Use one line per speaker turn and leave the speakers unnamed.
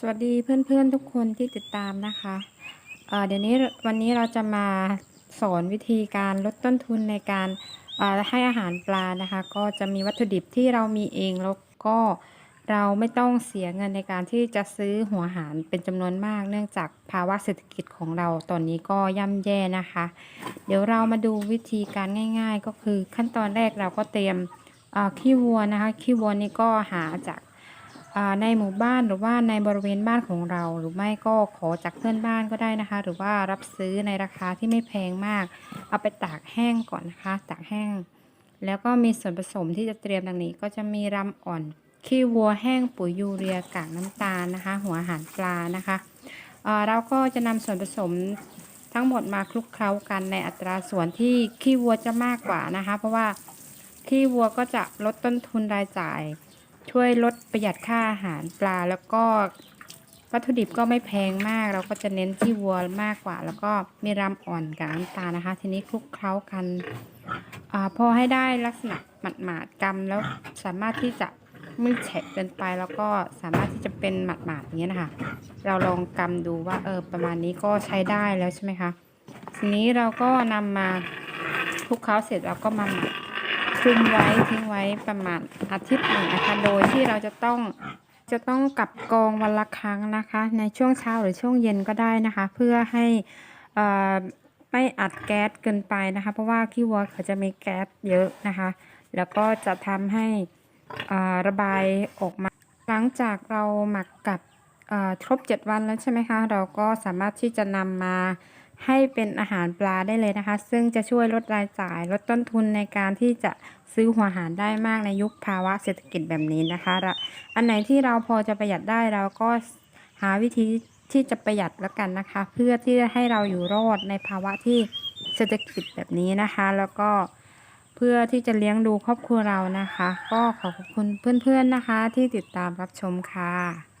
สวัสดีเพื่อนๆทุกคนที่ติดตามนะคะเเดี๋ยวนี้วันนี้เราจะมาสอนวิธีการลดต้นทุนในการให้อาหารปลานะคะ ก็จะมีวัตถุดิบที่เรามีเองแล้วก็เราไม่ต้องเสียเงินในการที่จะซื้อหัวอาหารเป็นจำนวนมาก เนื่องจากภาวะเศรษฐกิจของเราตอนนี้ก็ย่ำแย่นะคะ เดี๋ยวเรามาดูวิธีการง่าย ๆ ก็คือขั้นตอนแรกเราก็เตรียมขี้วัวนะคะขี้วัวนี่ก็หาจาก ในหมู่บ้านหรือว่าในบริเวณบ้านของเรา หรือไม่ก็ขอจากเพื่อนบ้านก็ได้นะคะ หรือว่ารับซื้อในราคาที่ไม่แพงมาก เอาไปตากแห้งก่อนนะคะตากแห้ง แล้วก็มีส่วนผสมที่จะเตรียมดังนี้ ก็จะมีรำอ่อนขี้วัวแห้งปุ๋ยยูเรียกากน้ำตาลนะคะ หัวอาหารปลานะคะเราก็จะนำส่วนผสมทั้งหมดมาคลุกเคล้ากันในอัตราส่วนที่ขี้วัวจะมากกว่านะคะ เพราะว่าขี้วัวก็จะลดต้นทุนรายจ่าย ช่วยลดประหยัดค่าอาหารปลา แล้วก็วัตถุดิบก็ไม่แพงมาก เราก็จะเน้นที่วัวมากกว่า แล้วก็มีรำอ่อนกับน้ำตาลนะคะ ทีนี้คลุกเคล้ากันอพอให้ได้ลักษณะหมาดหมาดๆกำแล้วสามารถที่จะไม่แฉะเกินไปแล้วก็สามารถที่จะเป็นหมาดหมาดๆอย่างเงี้ยนะคะ เราลองกำดูว่าเออประมาณนี้ก็ใช้ได้แล้วใช่ไหมคะทีนี้เราก็นำมาคลุกเคล้าเสร็จเราก็มาหมัก คลุมไว้ทิ้งไว้ประมาณอาทิตย์หนึ่งนะคะ โดยที่เราจะต้องจะต้องกลับกองวันละครั้งนะคะ ในช่วงเช้าหรือช่วงเย็นก็ได้นะคะ เพื่อให้อ่อไม่อัดแก๊สเกินไปนะคะ เพราะว่าขี้วัวเขาจะมีแก๊สเยอะนะคะ แล้วก็จะทำให้อ่าระบายออกมา หลังจากเราหมักกับอ่อครบ 7 วันแล้วใช่ไหมคะ เราก็สามารถที่จะนำมา ให้เป็นอาหารปลาได้เลยนะคะ ซึ่งจะช่วยลดรายจ่าย ลดต้นทุนในการที่จะซื้อหัวอาหารได้มากในยุคภาวะเศรษฐกิจแบบนี้นะคะละอันไหนที่เราพอจะประหยัดได้เราก็หาวิธีที่จะประหยัดแล้วกันนะคะ เพื่อที่จะให้เราอยู่รอดในภาวะที่เศรษฐกิจแบบนี้นะคะ แล้วก็เพื่อที่จะเลี้ยงดูครอบครัวเรานะคะ ก็ขอขอบคุณเพื่อนๆนะคะ ที่ติดตามรับชมค่ะ